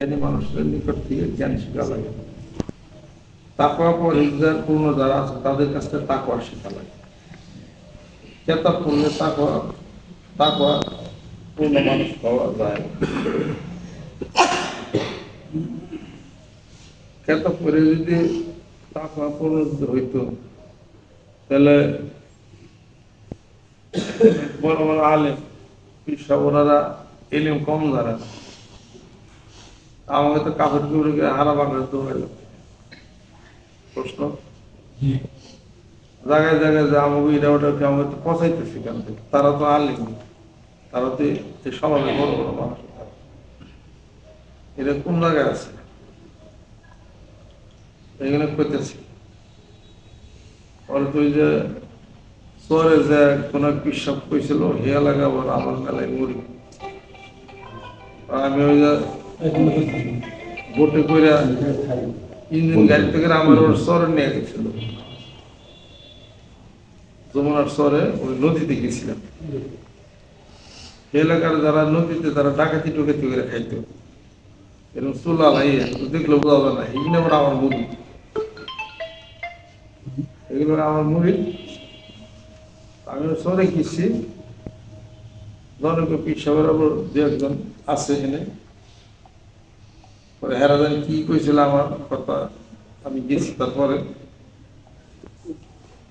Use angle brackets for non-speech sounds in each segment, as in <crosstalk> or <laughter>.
জ্ঞানী মানুষদের নিকট থেকে জ্ঞান শেখা লাগে। তাকওয়া পরিহিজার পূর্ণ যারা আছে, তাদের কাছ থেকে তাকওয়া শেখা লাগে। কেতাব পড়লে তাকওয়া তাকওয়া পূর্ণ মানুষ পাওয়া যায়। কেতাব পড়ে যদি তাকওয়া পূর্ণ যদি হইতো, তাহলে বড় বড় আলেম ওনারা এলিম কম যারা আমাকে তো কাপড় চুপড়ে গিয়ে হারা বাংলা দৌড়াইল প্রশ্ন? জায়গায় জায়গায় যে আমাকে এটা ওটাকে আমাকে তো পচাইতেছে কেন? তারা তো আলিম তারা তো এই সমাজে বড় বড় মানুষ। এটা কোন জায়গায় আছে? এখানে করতেছি পরে তুই যে শহরে যে কোন পিসাব কইছিল হে লাগা আবার আমার মেলায় মুড়ি আমি ওই যে বোটে করে ইঞ্জিন গাড়ি থেকে আমার ওর শহরে নিয়ে গেছিল। যমুনার শহরে ওই নদীতে গেছিলাম। এলাকার যারা নদীতে তারা ডাকাতি টুকাতি করে খাইতো। এরকম চুলা নাই দেখলে বোঝা যায় না এগুলো আবার আমার মুড়ি। এগুলো আমার মুড়ি। আমি শহরে গেছি। জনকে পিসাবের আবার দু একজন আছে এখানে। পরে হেরাজান কি কইছিল আমার কথা? আমি গেছি তারপরে।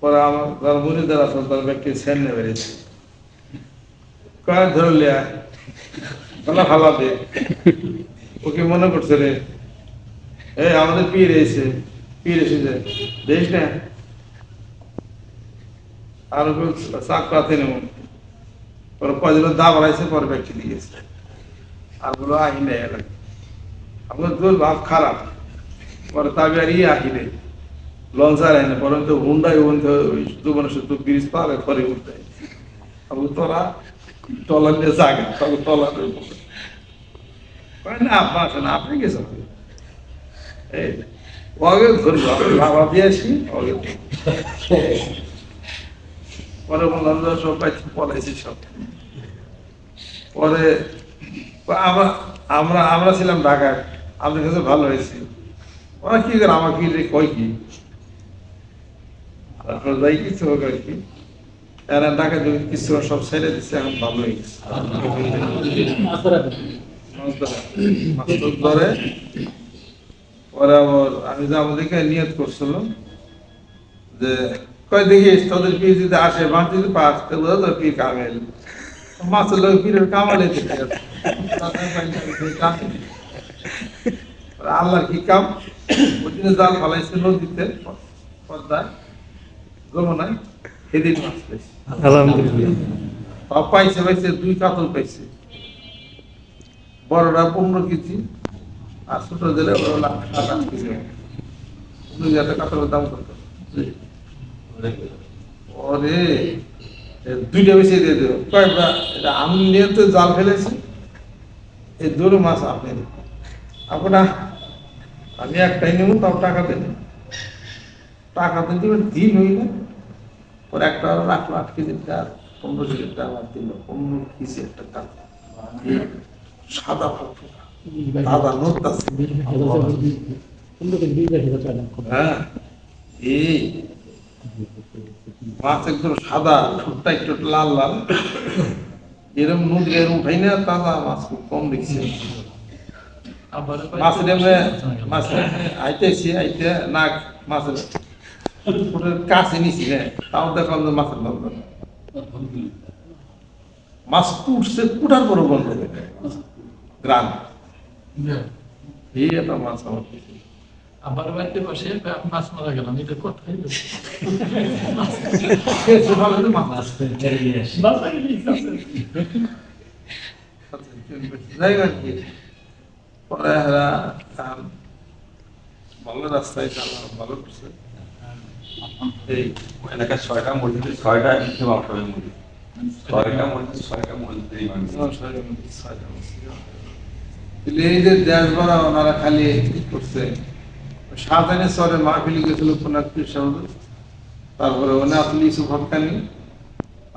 পরে আমার যার মুড়িদার আসল তার ব্যক্তি সামনে বেড়েছে কয় ধরলে ভালো ফালা দে ওকে মনে করছে রে? এই আমাদের পীর এসে পীর এসেছে। দেশ না? আর ওকে চাক পাতে নেব। পরে কদিন দা বাড়াইছে পরে ব্যক্তি দিয়েছে আর বলো, আহি নেই এলাকা আমার তোর ভাব খারাপ। পরে তাবি আর ইয়ে আহি নেই। আইনে পরন্তু হুন্ডাই বলতে ওই জীবনের সাথে ব্রিজ পারে পরে উঠতে তোরা নিয়ে জাগে না, আপা আছে না আপনি গেছেন আসি পরে বললাম যে সব পাইছি পলাইছি সব। পরে আমরা আমরা আমরা ছিলাম ঢাকায়। আমাদের কাছে ভালো হয়েছে। ওরা কি করে আমাকে কয় কি? যাই কিছু হোক আর কি। এরা ঢাকা কিছু সব ছেড়ে দিচ্ছে এখন ভালো হয়ে গেছে। ধরে আবার আমি যে আমাদেরকে নিয়ত করছিলাম যে, কয় দেখিস তোদের পীর যদি আসে মাছ যদি পাস, তো বোঝা তোর কামেল। মাছের লোক পীরের কামালে আল্লাহর কি কাম ওই দিনে জাল ফালাইছে নদীতে পদ্মায় যমুনায় সেদিন মাছ পাইছে আলহামদুলিল্লাহ। পাইছে পাইছে দুই কাতল পাইছে। বড়রা পনেরো কেজি আর ছোট দিলে আট কেজি দুই হাজার কাতলের দাম কত? ওরে দুইটা বেশি দিয়ে দেবো কয়েকটা এটা আমি নিয়ে তো জাল ফেলেছি। এই দুটো মাছ আপনি দিন। আপনার আমি একটাই নেব, তাও টাকা দেন টাকা দিন দিবেন দিন হই না পরে একটা রাখল, আট কেজিটা পনেরো কেজিটা আবার দিল, পনেরো কেজি একটা টাকা সাদা ফটফটা দাদা নোট আছে। হ্যাঁ মাছ একদম সাদা, ঠোঁটটা একটু লাল লাল। এরকম নদী এর উঠাই না, তাজা মাছ খুব কম দেখছি। মাছের এমনি মাছের আইতেছি আইতে না মাছের ঠোঁটের কাছে নিছি হ্যাঁ তাও দেখলাম যে মাছের গন্ধ না। মাছ কুটছে কুটার পর গন্ধ। গ্রাম এই একটা মাছ আমার। আমার বাড়িতে বসে মাছ মারা গেলাম এটা কোথায় মাছ পরে এরা আম, ভালো রাস্তায় চালা ভালো করছে এই এলাকায় ছয়টা মসজিদে ছয়টা ইমাম সাহেব মসজিদ। ছয়টা মসজিদ ছয়টা মসজিদে ইমাম সাহেব। তাহলে এই যে দেশ ভরা ওনারা খালি কি করছে? সাজানে সরে মাহফিলি গেছিল সাহেব তারপরে ওনে ইসুফ হকানি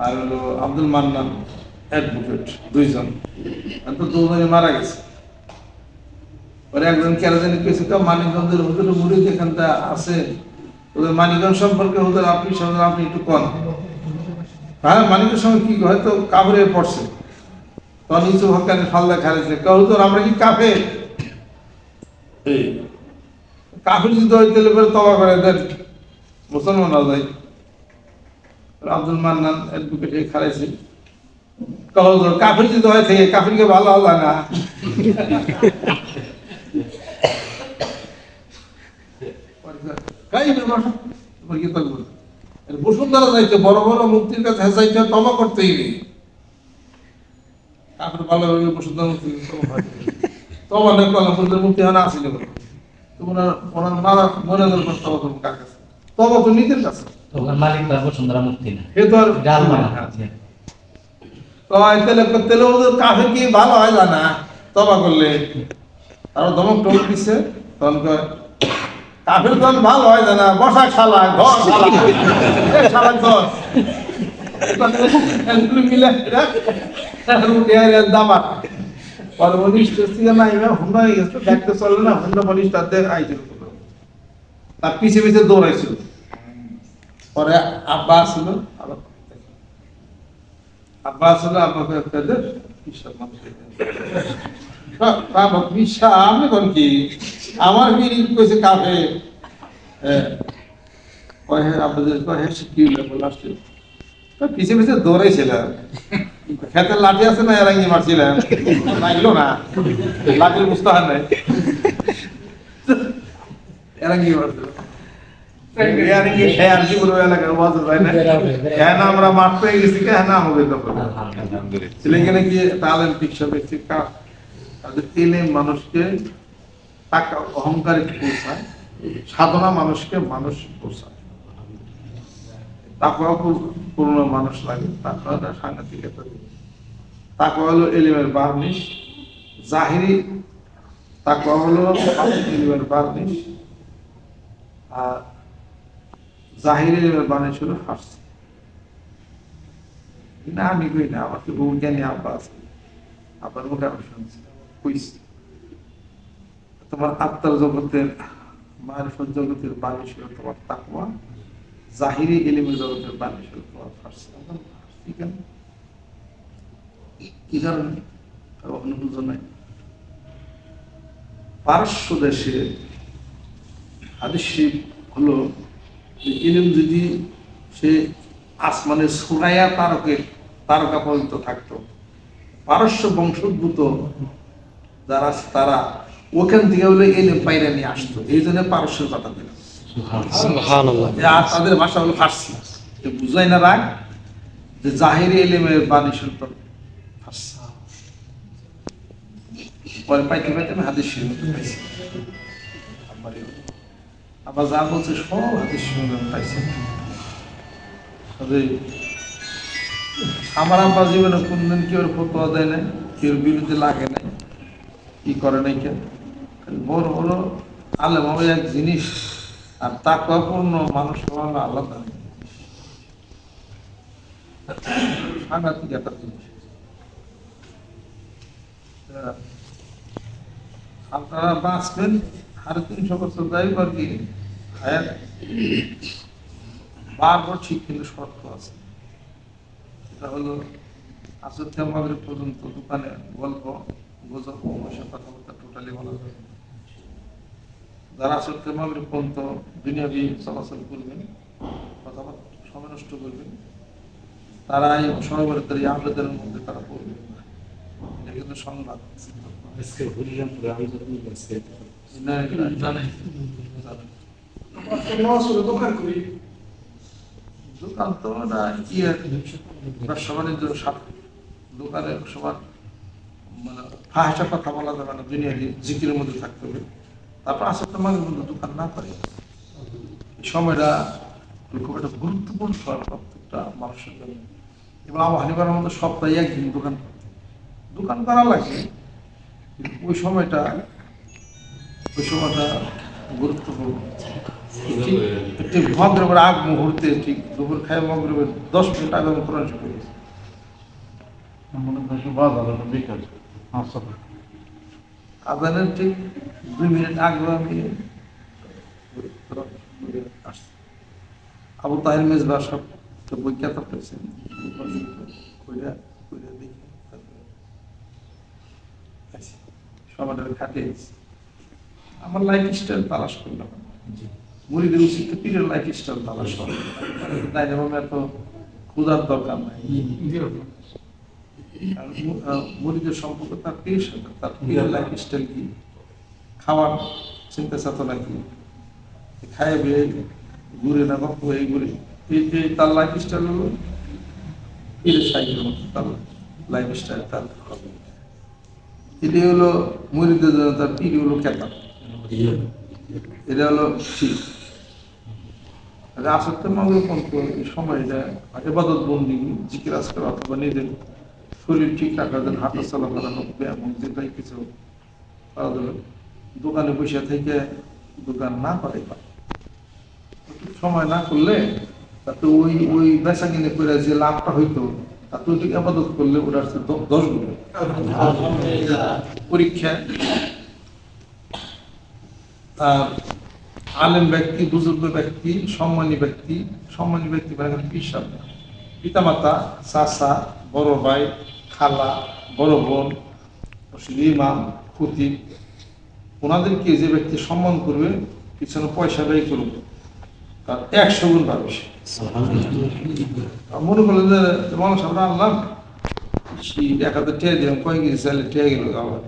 আর হলো আব্দুল মান্নান অ্যাডভোকেট দুইজন। তো দুজনে মারা গেছে। পরে একজন কেরাজানি কেছে তো মানিকগঞ্জের হুজুর মুড়ি যেখানটা আছে ওদের মানিকগঞ্জ সম্পর্কে হুজুর আপনি সঙ্গে আপনি একটু কন। হ্যাঁ মানিকের সঙ্গে কি হয়তো কাবরে পড়ছে। তখন ইসু হকানি ফাল্লা খারেছে হুজুর আমরা কি কাফে কাফির যদি হয় তাহলে পরে তবা করে দেন। মুসলমান যায়। আব্দুল মান্নান অ্যাডভোকেট খারাইছে কাফির যদি হয় থেকে কাফিরকে ভালো হলো না কাই ব্যাপার তোমার কি থাকব বসুন্ধরা যাইতে বড় বড় মুক্তির কাছে যাইতে তবা করতেই নেই। কাফির ভালো বসুন্ধরা মুক্তি নেই কলম বসুন্ধরা মুক্তি হয় না আসিল তোমরা ওনার মারা মনে করব তবা করব কার কাছে? তবা তো নিজের কাছে। তখন মালিক বা বসুন্ধরা মুক্তি না। এ তো আর ডাল মারা। তো তেলে তেলে ওদের কাফের কি ভালো হয় জানা? তবা করলে। আর দমক টমক দিচ্ছে তখন কয় কাফের তখন ভালো হয় জানা বসা শালা ঘর শালা। <laughs> ঘর। হয়ে না তার পিছে পিছে দৌড়াইছিল পরে আব্বা আব্বা আসলে আব্বাকে আমি কোন কি আমার বিড়ি কইছে কাফে হ্যাঁ আপনাদের হ্যাঁ কি আসছে পিছে পিছে দৌড়াইছিলাম খেতের লাঠি আছে না এরাঙ্গি মারছিলাম লাগল না লাগলে বুঝতে নাই এরাঙ্গি মারছিল হ্যাঁ আমরা মাঠ গেছি কে হ্যাঁ না আমাদের তখন ছেলেখানে গিয়ে তালেম শিক্ষা ব্যক্তি তাদের এলেম মানুষকে টাকা, অহংকারে পৌঁছায়, সাধনা মানুষকে মানুষ পৌঁছায়। মানুষ লাগে সাংঘাতিক হলো এলিমের বার্নিশ, জাহিরি হলো এলিমের বার্নিশ, আর জাহিরি এলিমের বার্নিশ হলো ফার্সি। না, আমি কই না, আমার তো বহু জ্ঞানী আব্বা আছে, আব্বার মুখে আমি শুনছি। কইছি। তোমার আত্মার জগতের মারিফত জগতের বাণী ছিল তোমার তাকওয়া। জাহিরি এলিমের জগতের বাণী ছিল তোমার কি কারণে? অনুভূত নাই। পারস্য দেশে হলো যে ইলিম যদি সে আসমানে সুরাইয়া তারকে, তারকা পর্যন্ত থাকতো, পারস্য বংশোদ্ভূত যারা তারা ওখান থেকে হলে এলে বাইরে নিয়ে আসতো। এই জন্য পারস্যের কথা দিলাম আর তাদের ভাষা হলো ফার্সি। বুঝাই না রাগ যে জাহিরি এলিমের বাণী ফার্সি। পরে পাইতে পাইতে আমি হাদিস শরীফ পাইছি। আমার আবার যা বলছে সব হাদিস শরীফ পাইছি। আমার আব্বা জীবনে কোনদিন কেউ ফটোয়া দেয় নাই কেউ বিরুদ্ধে লাগে নাই। কি করে নাই কেন বড় বড় আলেম হবে এক জিনিস, আর তাকওয়াপূর্ণ মানুষ হওয়া আলাদা সাংঘাতিক একটা জিনিস। আপনারা বাঁচবেন, সাড়ে তিনশো বছর যাই আর কি? হায়াত বারবার ঠিক কিন্তু শর্ত আছে। এটা হলো আসর পর্যন্ত দোকানে গল্প। গুজব ওসব কথাবার্তা টোটালি বলা যাবে যারা আসর মাগরিব পর্যন্ত দুনিয়াবি চলাচল করবেন কথাবার্তা সময় নষ্ট করবেন তারা এই সহবরতের এই আহ্লাদের মধ্যে তারা পড়বে এটা কিন্তু সংবাদ আজকে হরিরামপুরে আন্দোলন করছে না, এটা জানে জানেন। দোকান তো না ইয়ে ব্যবসা বাণিজ্য সাথে দোকানে সবার মানে ফাহাসা কথা বলা যাবে না দুনিয়াকে জিকিরের মধ্যে থাকতে হবে। তারপর আসে তো মাঝে মধ্যে দোকান না করে। সময়টা খুব একটা গুরুত্বপূর্ণ সময় প্রত্যেকটা মানুষের জন্য। এবং আমার হানিবার মধ্যে সপ্তাহে একদিন দোকান দোকান করা লাগে, কিন্তু ওই সময়টা ওই সময়টা গুরুত্বপূর্ণ। ঠিক ঠিক মগরবের আগ মুহূর্তে, ঠিক দুপুর খায় মগরবের দশ মিনিট আগে আমি কোরআন শুরু করেছি মনে হয় বাজার বিকাল আজানের ঠিক দুই মিনিট আগেও আমি আবু তাহির মেজবা সব তো। সমাজের খাটিয়ে আমার লাইফ স্টাইল তালাশ করলাম। মুড়িদের উচিত তো পীরের লাইফ স্টাইল তালাশ করা। তাই এত ক্ষুধার দরকার নাই। আর মু- আহ, মুড়িদের সম্পর্ক তার সাথে তার পীরের লাইফ স্টাইল কি? খাওয়ার চিন্তা চেতনা কি খায় বেয়ে ঘুরে না এই ঘুরে? এই যে তার লাইফ স্টাইল হলো পীরের সাইকেলের মতো তার লাইফ স্টাইল তার এটি হলো জন্য তার হলো কেতাব এটা হলো ঠিক এবাদত বন্দি জিকির আজকাল অথবা নিজের শরীর ঠিক রাখার জন্য, হাঁটা চলা করা হোক ব্যায়াম হোক যেটাই কিছু দোকানে বসে থেকে দোকান না করে সময় না করলে তাতে ওই ওই বেচা কিনে করে যে লাভটা হইতো, তাতে ওই আবাদত করলে ওটা দ- দশ গুণ পরীক্ষা। তার আলেম ব্যক্তি, বুজুর্গ ব্যক্তি, সম্মানী ব্যক্তি সম্মানী ব্যক্তি মানে পিসাব পিতামাতা, চাচা বড় ভাই খালা বড় বোন ইমাম খুতিব ওনাদেরকে যে ব্যক্তি সম্মান করবে পিছনে পয়সা ব্যয় করবে তার একশো গুণ পাবে সে। মনে করল যে মানুষ আমরা আনলাম সেই এক হাজার টেয়ে দিলাম কয় কেজি চাইলে টেয়ে গেল আবার।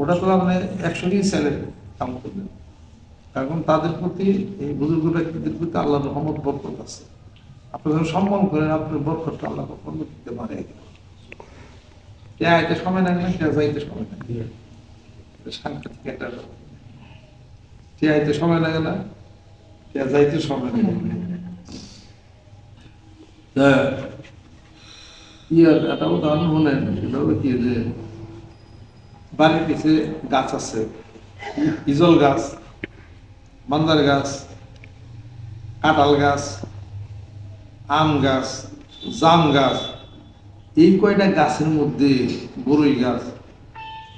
ওটা তো আপনি একশো কেজি চাইলে কাম করবেন এখন তাদের প্রতি এই বুজুর্গ ব্যক্তিদের প্রতি আল্লাহ রহমত বরকত আছে। আপনি যখন সম্মান করেন আপনার বরকতটা আল্লাহ কখনো দিতে পারে। সময় লাগে সময় একটা। সময় লাগে না উদাহরণ কি যে, বাড়ির পিছে গাছ আছে, ইজল গাছ, মান্দার গাছ, কাঁঠাল গাছ আম গাছ, জাম গাছ, এই কয়টা গাছের মধ্যে বড়ই গাছ?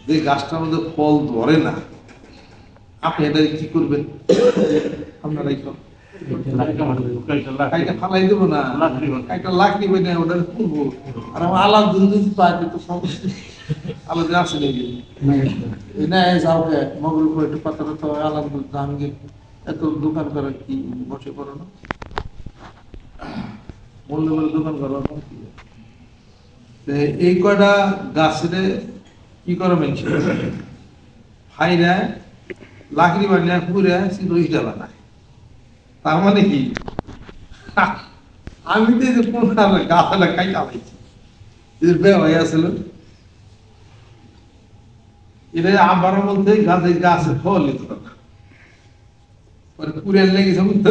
যে গাছটার মধ্যে ফল ধরে না, আপনি এটা কি করবেন? আপনারা না? ওটা আর নাকি? না যাও মগল করে একটু পাতা আলাদা দাম এত দোকান করার কি বসে করো না? করে দোকান করো না কি? এই কয়টা গাছের কি করে মেনছে ফাইরা লাকড়ি বানিয়ে পুরে তার মানে কি? আমি তো কোন গাছালা খাই চালাইছি হয়ে আসছিল এটা আমার মধ্যে গাছে গাছে ফল দিত না। পরে পুরে লেগেছে বুঝতে?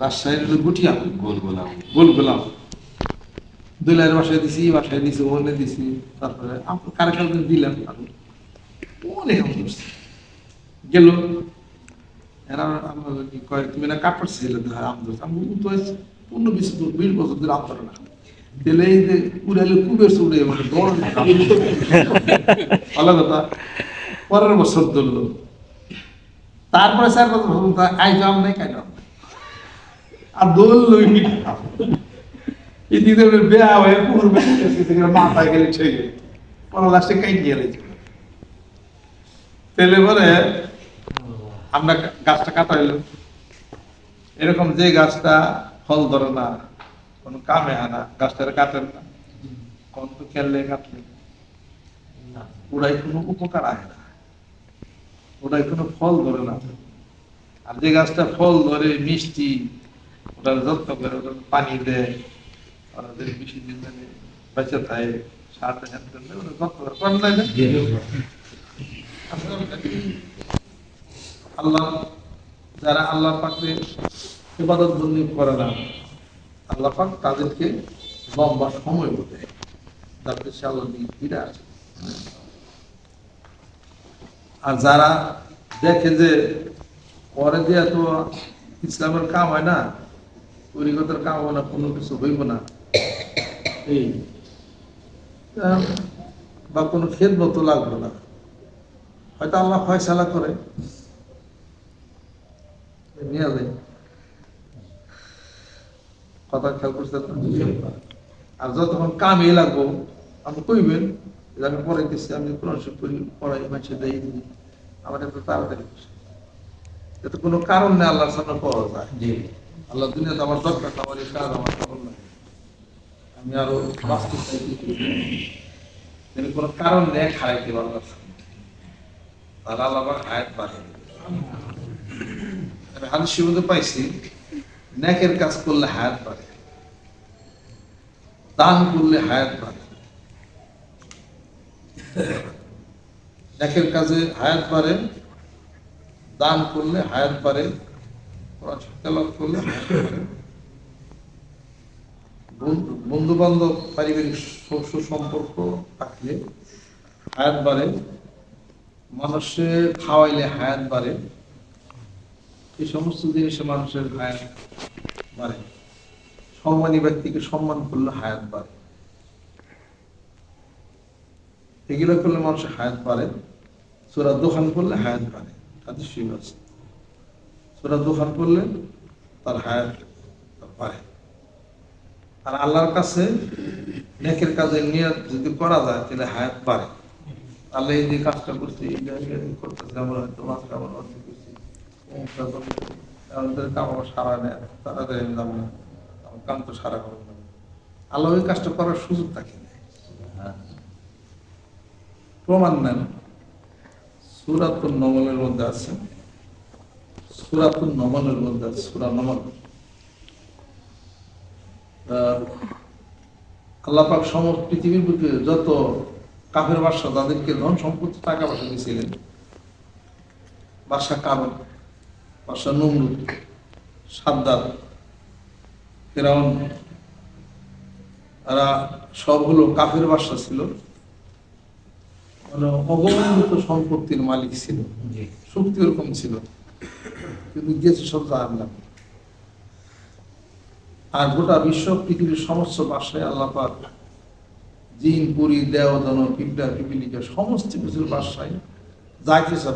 রাজশাহীর হলো গুটিয়া গোল গোলাম গোল গোলাম দুলাইয়ের বাসায় দিছি বাসায় দিছি ওখানে দিছি, তারপরে কারে কারে দিলাম অনেক গেল। কয়, তুমি না পাচ্ছিলে আম বিশ বছর আম না। কুবের মানে বড় ভালো কথা। বছর তারপরে চার বছর ভাবুন আম নাই কাই আম নাই। আর দোল লই এদিকে বেয়া হয়ে মাথায় গেলে ঠিক পরে লাস্টে তেলে পরে আমরা গাছটা কাটাইলো এরকম যে গাছটা ফল ধরে না কোনো কামে আনা গাছটা কাটেন না। কোন তো খেললে কাটলে। ওরাই কোনো উপকার আয় না। ওরাই কোনো ফল ধরে না। আর যে গাছটা ফল ধরে মিষ্টি ওটার যত্ন করে ওটার পানি দেয় ওদের বেশি দিন ধরে বেঁচে থাকে সার দেয় ওটা যত্ন করে করেন না আল্লাহ যারা আল্লাহ পাকে ইবাদত করে না আল্লাহ পাক তাদেরকে লম্বা সময় দেয় তাদের আল্লাহ দিয়ে ফিরে আসে আর যারা দেখে যে পরে দিয়ে তো ইসলামের কাম হয় না তরিকতের কাম হয় না কোনো কিছু হইব না। এই বা কোনো খেদমত লাগবে না। হয়তো আল্লাহ ফয়সালা করে। নিয়ে যায় কথা খেয়াল আর যতক্ষণ কামে লাগবো, আপনি কইবেন আমি পড়াইতেছি, আমি কোরআন পড়ি, পড়াই মাসে দেই, দিই। আমার এত তাড়াতাড়ি এতে কোনো কারণ নেই আল্লাহর সামনে যায়। আল্লাহ দুনিয়াতে আমার দরকার, আমার এই কাজ, আমার খবর নাই। আমি আরও বাঁচতে কিন্তু কোনো কারণ নেই খাইতে সামনে। তাহলে আল্লাহ হাদিসের মধ্যে পাইছি, নেকের কাজ করলে হায়াত বাড়ে। দান করলে হায়াত বাড়ে। নেকের কাজে হায়াত বাড়ে, দান করলে হায়াত বাড়ে। বাড়ে বন্ধু বান্ধব পারিবারিক সুসম্পর্ক থাকলে হায়াত বাড়ে, মানুষে খাওয়াইলে হায়াত বাড়ে, এই সমস্ত জিনিসে মানুষের হায়াত বাড়ে। সম্মানী ব্যক্তিকে সম্মান করলে হায়াত বাড়ে। এগুলো করলে মানুষের হায়াত বাড়ে সুরা দোকান করলে হায়াত বাড়ে। হাদিস শরীফ আছে। সুরা দোকান করলে তার হায়াত বাড়ে। আর আল্লাহর কাছে নেকের কাজে নিয়ত যদি করা যায়, তাহলে হায়াত বাড়ে। আল্লাহ এই যে কাজটা করছি কাম তো সারা আল্লাহ ওই কাজটা করার সুযোগ থাকে। প্রমাণ নেন সুরাতুল নমলের মধ্যে আছে সুরাতুল নমলের মধ্যে আছে সুরা নমল সমস্ত পৃথিবীর বুকে যত কাফের বাসা তাদেরকে ধন সম্পত্তি টাকা পয়সা দিয়েছিলেন কারণ নমরুদ সাদ্দাত ফেরাউন এরা সব হলো কাফের বাসা ছিল। মানে সম্পত্তির মালিক ছিল। শক্তি ওরকম ছিল। সব জানলাম আর গোটা বিশ্ব পৃথিবীর সমস্ত বাসায় আল্লাহ পাক জিন পুরি দেওদন পিপড়া পিপিলিকা সমস্ত কিছুর বাসায় যা কিছু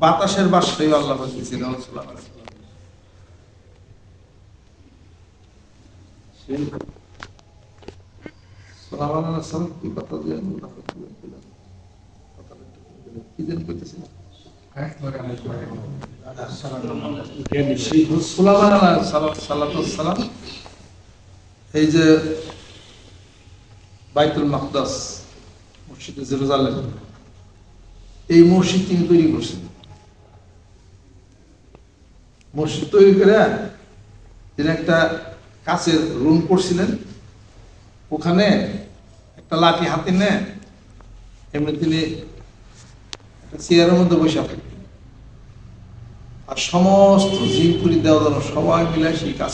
বাতাসের বাসায় আল্লাহ পাক আলাইহি ওয়াসাল্লাম কি কথা দিয়ে আল্লাহ দিলেন। কি যেন কইতেছিলেন? এই যে বাইতুল মাকদাস, মসজিদে জেরুজালেম, এই মসজিদ তিনি তৈরি করছেন। মসজিদ তৈরি করে তিনি একটা কাছের রুম করছিলেন। ওখানে একটা লাঠি হাতে নেয় এমনি তিনি চেয়ারের মধ্যে বসে আর সমস্ত জিনপুরি দেওয়া সবাই মিলে সেই কাজ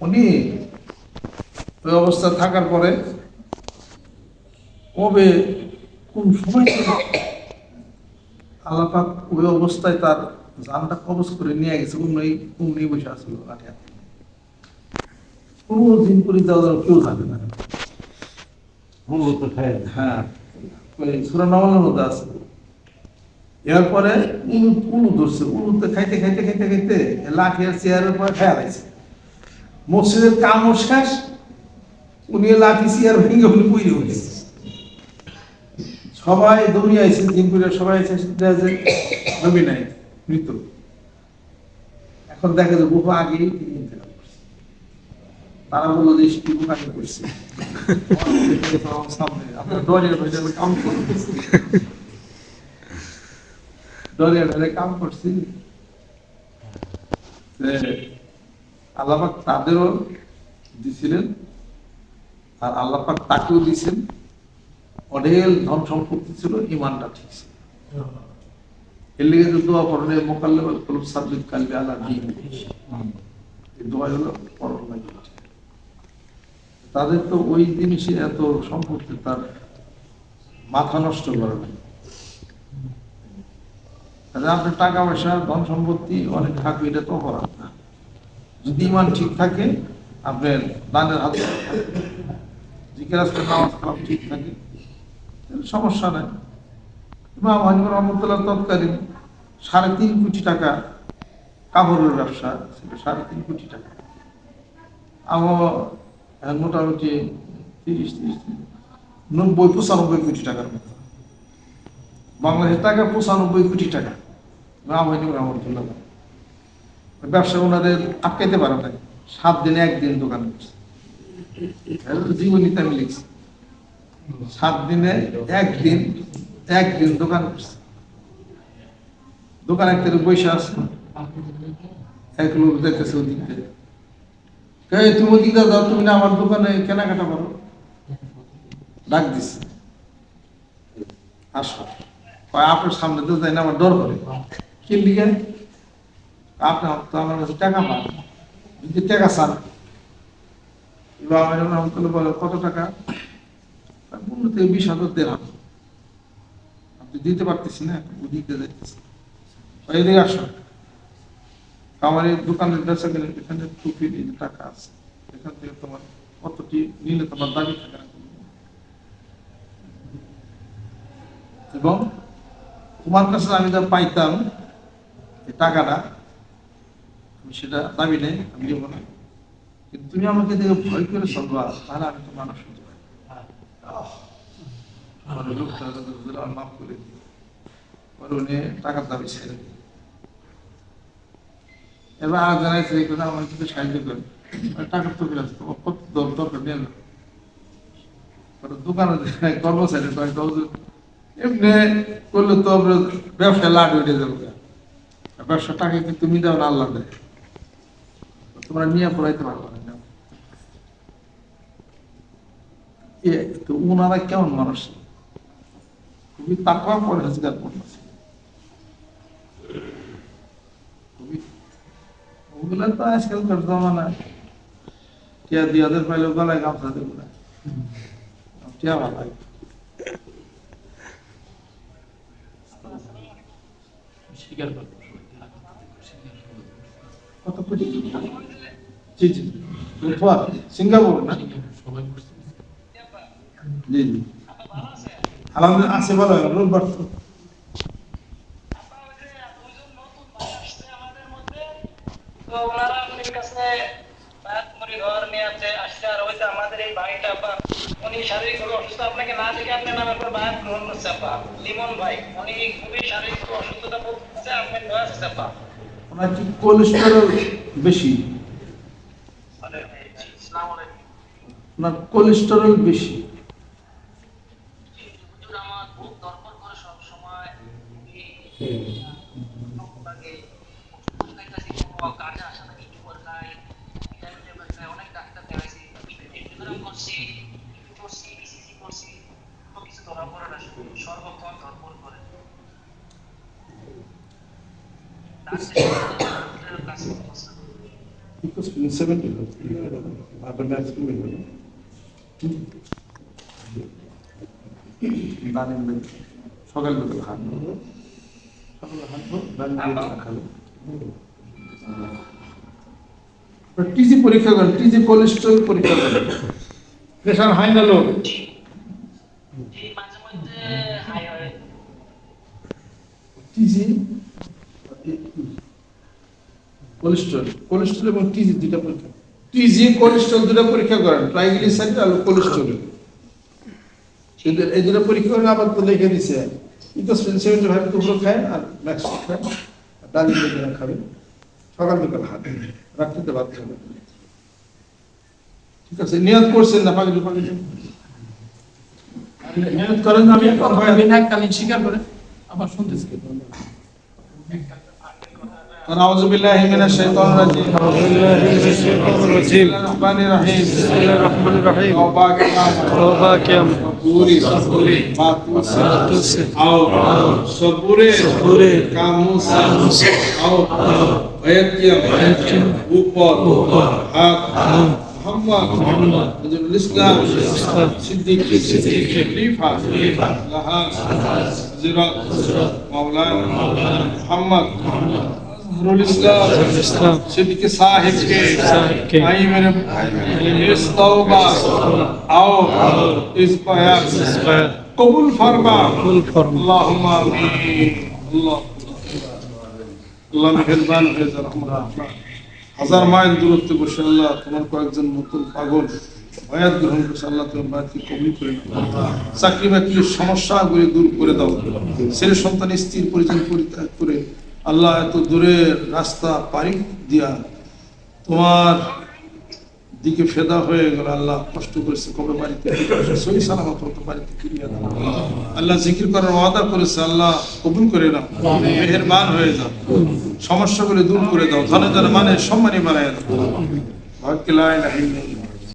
উনি ওই অবস্থা থাকার পরে কবে কোন সময় থেকে আল্লাহ পাক ওই অবস্থায় তার জানটা কবজ করে নিয়ে গেছে অমনি অমনি বসে আসছিল লাঠি হাতে। কোনো জিনপুরি দেওয়া কেউ থাকে না। হ্যাঁ। ওই মধ্যে আছে। এরপরে ধরছে। খাইতে খাইতে খাইতে খাইতে চেয়ারের পরে খেয়াল আছে মসজিদের শেষ, উনি লাঠি চেয়ার ভেঙে উনি উঠেছে। সবাই দৌড়িয়ে আইছে সবাই যে নবী নাই, মৃত। এখন দেখা যায়, বহু করছে। তারা বলল যে স্টিভু করছে। আল্লাপাক তাদেরও দিছিলেন আর আল্লাপাক তাকেও দিছেন। অঢেল ধন সম্পত্তি ছিল, ইমানটা ঠিক ছিল। এর কলব সাবজেক্ট কালবে আলা দিন। এই দোয়া হলো লাগে তাদের তো ওই জিনিসে এত সম্পত্তি, তার মাথা নষ্ট করে আপনার টাকা পয়সা ধন সম্পত্তি অনেক থাকবে, এটা তো অপরাধ না। যদি ইমান ঠিক থাকে, আপনার দানের হাত ঠিক থাকে সমস্যা নাই। ইমাম হানিফ রহমতুল্লাহ তৎকালীন সাড়ে তিন কোটি টাকা কাপড়ের ব্যবসা ছিল, সাড়ে তিন কোটি টাকা। আমার মোটামুটি তিরিশ তিরিশ নব্বই, পঁচানব্বই কোটি টাকার মতো। বাংলাদেশের টাকা পঁচানব্বই কোটি টাকা। ইমাম হানিফ রহমতুল্লাহ ব্যবসা ওনাদের আটকাইতে পারে না সাত দিনে একদিন দোকান করছে আমি লিখছি। সাত দিনে একদিন একদিন দোকান করছে দোকান একটা বসে আছে। এক লোক দেখতেছে ওদিক তুমি ওদিক দিয়ে যাও, তুমি না আমার দোকানে কেনাকাটা করো। ডাক দিচ্ছে আসো। আপনার সামনে তো যাই না, আমার ডর করে কি লিখে? আপনার তো আমার কাছে টাকা পান। যদি টাকা চান। আমার রহমতুল্লাহ বলে, কত টাকা? পনেরো থেকে বিশ হাজার দেড় আপনি দিতে পারতেছি না ওদিকে যাইতেছি। এদিকে আসো। আমার এই দোকানের বেচা গেলে এখানে টাকা আছে। এখান থেকে তোমার কতটি নিলে তোমার দাবি থাকে না এবং তোমার কাছে আমি যা পাইতাম টাকাটা, আমি সেটা দাবি নেই, আমি দেবো না। কিন্তু তুমি আমাকে দেখে ভয় করে চলবা তাহলে আমি তো মানুষ হতে পারি। লোকটা মাফ করে দিই উনি টাকার দাবি ছেড়ে দিই এবার আর কথা আমার সাহায্য করে টাকার তো কত দর দরকার না। দোকানে কর্মচারী, কয় তো এমনি করলে তো ব্যবসায় লাট উঠে যাব। ব্যবসা টাকা তুমি না আল্লাহ দেয়? তোমরা নিয়ে পড়াইতে পারব না। তো ওনারা কেমন মানুষ? খুবই তাকওয়া পরিষ্কার করতেছে খুবই ওগুলা তো আজকালকার জমানা। টিয়া দুই হাজার পাইলে গলায় গামছা দেবো না। টিয়া ভালো লাগে। স্বীকার করব। কত কোটি? জি জি। সিঙ্গাপুর না? সবাই জি জি। আলহামদুলিল্লাহ আছে ভালো রোববার তো তো ওনারা আপনার কাছে বায়াত করে ঘর নিয়ে আছে আসছে আর হয়তো আমাদের এই ভাইটা আপা উনি শারীরিকভাবে অসুস্থ আপনাকে না দেখে আপনার নামের পর বায়াত গ্রহণ করছে আপা। লিমন ভাই উনি খুবই শারীরিক অসুস্থতা ভুগছে আপনার নয় আছে আপা। ওনার কি কোলেস্টেরল বেশি? ওনার কোলেস্টেরল বেশি হুজুর আমার বুক দরপর করে সব সময় লাগে কাছে কোনো কাজে আসে না কিছু করে খাই ভিটামিন ট্যাবলেট খাই অনেক ডাক্তার দেখাইছি এগুলো করছি করছি বিসিসি করছি তো কিছু ধরা পড়ে না শুধু সর্বক্ষণ ধরপড় করে তার শেষে কাছে পৌঁছানো Because in সকাল খাব টিজি পরীক্ষা করেন টিজি কোলেস্ট্রল পরীক্ষা করেন। প্রেশার হাই না লো এই মাঝে মধ্যে হাই হয় টিজি কোলেস্ট্রল। কোলেস্ট্রল এবং টিজি দুইটা পরীক্ষা। টিজি, কোলেস্ট্রল দুটো পরীক্ষা করেন। ট্রাইগ্লিসাইড আর কোলেস্ট্রল। কিন্তু এই দুটো পরীক্ষা করে আবার তো লিখে দিছে। ইকোস্পিন সেভেন্টি ফাইভ টুকরো খায় আর ম্যাক্স খায়। ডালিম বেগুনা খাবেন সকাল বিকাল হাতে রাত্রিতে ভাত খাবেন ঠিক আছে, নিয়ত করছেন না পাগলি পাগলি? নিয়ত করেন আমি স্বীকার করে আবার শুনতেছি। ونعوذ بالله من الشيطان الرجيم أعوذ بالله من الشيطان الرجيم بسم الله الرحمن الرحيم بسم الله الرحمن الرحيم توبا كام توبا كام صبوري صبوري ماتوس ماتوس أو صبوري صبوري كاموس كاموس أو ويتيم ويتيم উপর উপর হাত محمد محمد نجم الإسلام صديق صديق خليفة خليفة لها زراعة مولانا محمد محمد হাজার মাইল দূরত্বে বসে আল্লাহ তোমার কয়েকজন নতুন পাগল বয়াত গ্রহণ করছে আল্লাহ তোমার বাড়িতে করে চাকরি বাকরির সমস্যাগুলি দূর করে দাও ছেলে সন্তান স্ত্রীর পরিচয় পরিত্যাগ করে আল্লাহ এত দূরের রাস্তা পাড়ি দিয়া তোমার দিকে ফেদা হয়ে গেল আল্লাহ কষ্ট করেছে কবে বাড়িতে? সহি সালামত মতো বাড়িতে ফিরিয়ে দাও। আল্লাহ জিকির করার ওয়াদা করেছে আল্লাহ কবুল করে নাও। মেহেরবান হয়ে যাও। সমস্যাগুলি দূর করে দাও। ধনে ধনে মানে সম্মানী বানায় দাও। ভাগ্য লা ইলাহা ইল্লাল্লাহ।